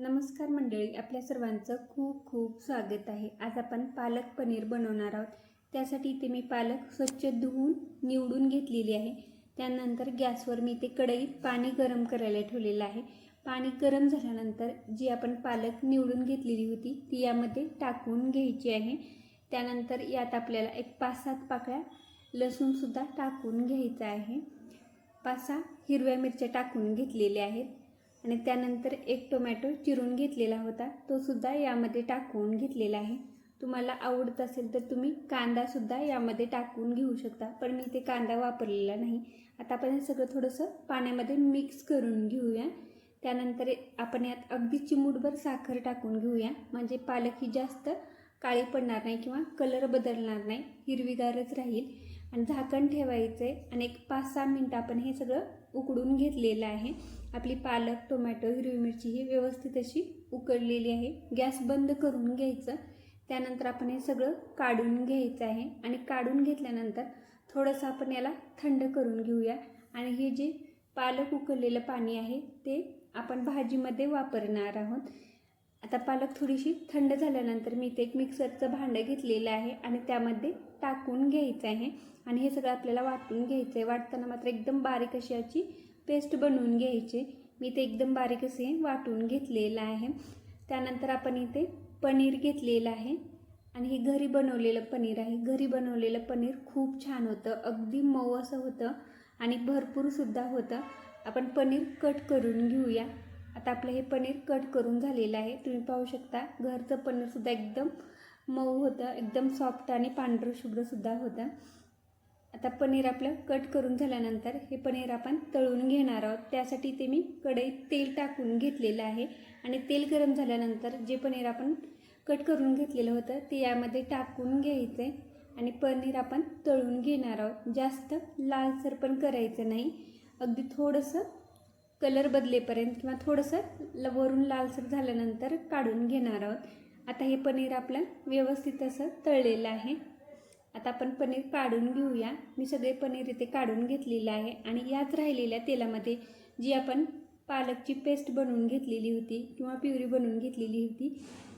नमस्कार मंडळी आपल्या सर्वांचं खूप खूप स्वागत आहे. आज आपण पालक पनीर बनवणार आहोत. त्यासाठी इथे मी पालक स्वच्छ धुवून निवडून घेतलेली आहे. त्यानंतर गॅसवर मी ते कढईत पाणी गरम करायला ठेवलेलं आहे. पाणी गरम झाल्यानंतर जी आपण पालक निवडून घेतलेली होती ती यामध्ये टाकून घ्यायची आहे. त्यानंतर यात आपल्याला एक पाच सात पाकळ्या लसूणसुद्धा टाकून घ्यायचा आहे. पाच सहा हिरव्या मिरच्या टाकून घेतलेल्या आहेत. आणि त्यानंतर एक टोमॅटो चिरून घेतलेला होता. तो सुद्धा यामध्ये टाकून घेतलेला आहे. तुम्हाला आवडत असेल तर तुम्ही कांदासुद्धा यामध्ये टाकून घेऊ शकता. पण मी ते कांदा वापरलेला नाही. आता आपण हे सगळं थोडंसं पाण्यामध्ये मिक्स करून घेऊया. त्यानंतर आपण यात अगदी चिमूटभर साखर टाकून घेऊया. म्हणजे पालक ही जास्त काळी पडणार नाही किंवा कलर बदलणार नाही. हिरवीगारच राहील. आणि झाकण ठेवायचं आहे आणि एक पाच सहा मिनटं आपण हे सगळं उकडून घेतलेलं आहे. आपली पालक टोमॅटो हिरवी मिरची ही व्यवस्थित अशी उकडलेली आहे. गॅस बंद करून घ्यायचं. त्यानंतर आपण हे सगळं काढून घ्यायचं आहे. आणि काढून घेतल्यानंतर थोडंसं आपण याला थंड करून घेऊया. आणि हे जे पालक उकळलेलं पाणी आहे ते आपण भाजीमध्ये वापरणार आहोत. आता पालक थोडीशी थंड झाल्यानंतर मी इथे एक मिक्सरचं भांडं घेतलेलं आहे आणि त्यामध्ये टाकून घ्यायचं आहे. आणि हे सगळं आपल्याला वाटून घ्यायचं आहे. वाटताना मात्र एकदम बारीक अशी याची पेस्ट बनवून घ्यायची मी ते एकदम बारीक असे वाटून घेतलेलं आहे. त्यानंतर आपण इथे पनीर घेतलेलं आहे. आणि हे घरी बनवलेलं पनीर आहे. घरी बनवलेलं पनीर खूप छान होतं. अगदी मऊ असं होतं. आणि भरपूरसुद्धा होतं. आपण पनीर कट करून घेऊया. आता आपलं हे पनीर कट करून झालेलं आहे. तुम्ही पाहू शकता घरचं पनीरसुद्धा एकदम मऊ होतं. एकदम सॉफ्ट आणि पांढरं शुभ्रसुद्धा होतं. आता पनीर आपलं कट करून झाल्यानंतर हे पनीर आपण तळून घेणार आहोत. त्यासाठी ते मी कढईत तेल टाकून घेतलेलं आहे. आणि तेल गरम झाल्यानंतर जे पनीर आपण कट करून घेतलेलं होतं ते यामध्ये टाकून घ्यायचं आहे आणि पनीर आपण तळून घेणार आहोत. जास्त लालसर पण करायचं नाही. अगदी थोडंसं कलर बदलेपर्यंत किंवा थोडंसं ल वरून लालसर झाल्यानंतर काढून घेणार आहोत. आता हे पनीर आपलं व्यवस्थित असं तळलेलं आहे. आता आपण पनीर काढून घेऊया. मी सगळे पनीर इथे काढून घेतलेलं आहे आणि याच राहिलेल्या तेलामध्ये जी आपण पालकची पेस्ट बनवून घेतलेली होती किंवा प्युरी बनवून घेतलेली होती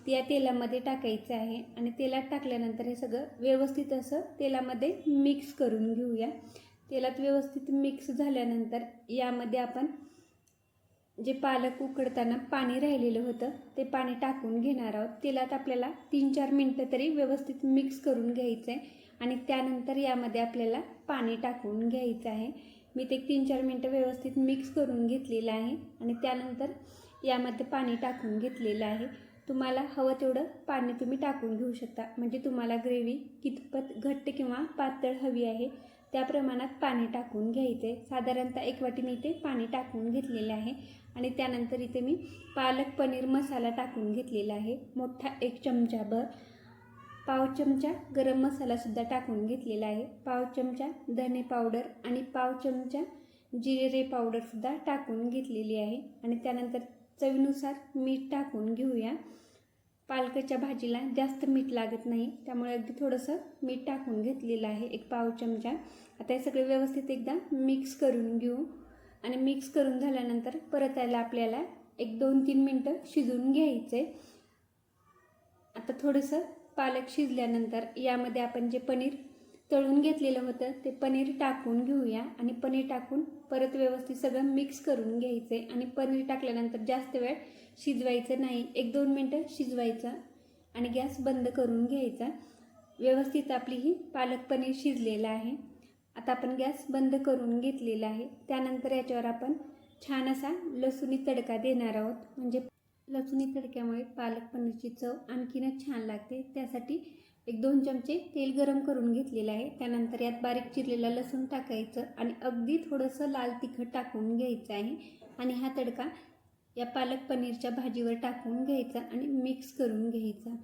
ती या तेलामध्ये टाकायचं आहे आणि तेलात टाकल्यानंतर हे सगळं व्यवस्थित असं तेलामध्ये मिक्स करून घेऊया. तेलात व्यवस्थित मिक्स झाल्यानंतर यामध्ये आपण जे पालक उकडताना पाणी राहिलेलं होतं ते पाणी टाकून घेणार आहोत. तेलात आपल्याला तीन चार मिनटं तरी व्यवस्थित मिक्स करून घ्यायचं आहे आणि त्यानंतर यामध्ये आपल्याला पाणी टाकून घ्यायचं आहे. मी ते तीन चार मिनटं व्यवस्थित मिक्स करून घेतलेलं आहे आणि त्यानंतर यामध्ये पाणी टाकून घेतलेलं आहे. तुम्हाला हवं तेवढं पाणी तुम्ही टाकून घेऊ शकता. म्हणजे तुम्हाला ग्रेव्ही कितपत घट्ट किंवा पातळ हवी आहे त्या प्रमाणात पाणी टाकून घ्यायचं. आहे साधारणतः एक वाटी मी इथे पाणी टाकून घेतलेलं आहे. आणि त्यानंतर इथे मी पालक पनीर मसाला टाकून घेतलेला आहे. मोठा एक चमचाभर पाव चमचा गरम मसालासुद्धा टाकून घेतलेला आहे. पाव चमचा धने पावडर आणि पाव चमचा जिरे पावडरसुद्धा टाकून घेतलेली आहे. आणि त्यानंतर चवीनुसार मीठ टाकून घेऊया. पालकाच्या भाजीला जास्त मीठ लागत नाही. त्यामुळे अगदी थोडंसं मीठ टाकून घेतलेलं आहे. एक पाव चमचा. आता हे सगळे व्यवस्थित एकदा मिक्स करून घेऊ. आणि मिक्स करून झाल्यानंतर परत यायला आपल्याला एक दोन तीन मिनटं शिजवून घ्यायचे. आता थोडंसं पालक शिजल्यानंतर यामध्ये आपण जे पनीर तळून घेतलेलं होतं ते पनीर टाकून घेऊया आणि पनीर टाकून परत व्यवस्थित सगळं मिक्स करून घ्यायचं आहे आणि पनीर टाकल्यानंतर जास्त वेळ शिजवायचं नाही. एक दोन मिनटं शिजवायचं आणि गॅस बंद करून घ्यायचा. व्यवस्थित आपली ही पालक पनीर शिजलेलं आहे. आता आपण गॅस बंद करून घेतलेला आहे. त्यानंतर याच्यावर आपण छान असा लसुणी तडका देणार आहोत. म्हणजे लसुणी तडक्यामुळे पालक पनीरची चव आणखीनच छान लागते. त्यासाठी एक दोन चमचे तेल गरम करून घेतलेलं आहे. त्यानंतर यात बारीक चिरलेला लसूण टाकायचं आणि अगदी थोडंसं लाल तिखट टाकून घ्यायचं आहे. आणि हा तडका या पालक पनीरच्या भाजीवर टाकून घ्यायचा आणि मिक्स करून घ्यायचा.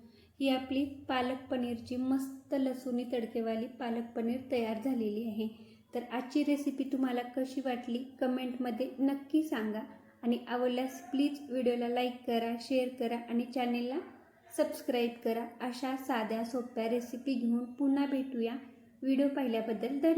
ही आपली पालक पनीरची मस्त लसूणी तडकेवाली पालक पनीर तयार झालेली आहे. तर आजची रेसिपी तुम्हाला कशी वाटली कमेंटमध्ये नक्की सांगा. आणि आवडल्यास प्लीज व्हिडिओला लाईक करा शेअर करा आणि चॅनेलला सबस्क्राईब करा. अशा साध्या सोप्या रेसिपी घेऊन पुन्हा भेटूया. व्हिडिओ पाहिल्याबद्दल धन्यवाद.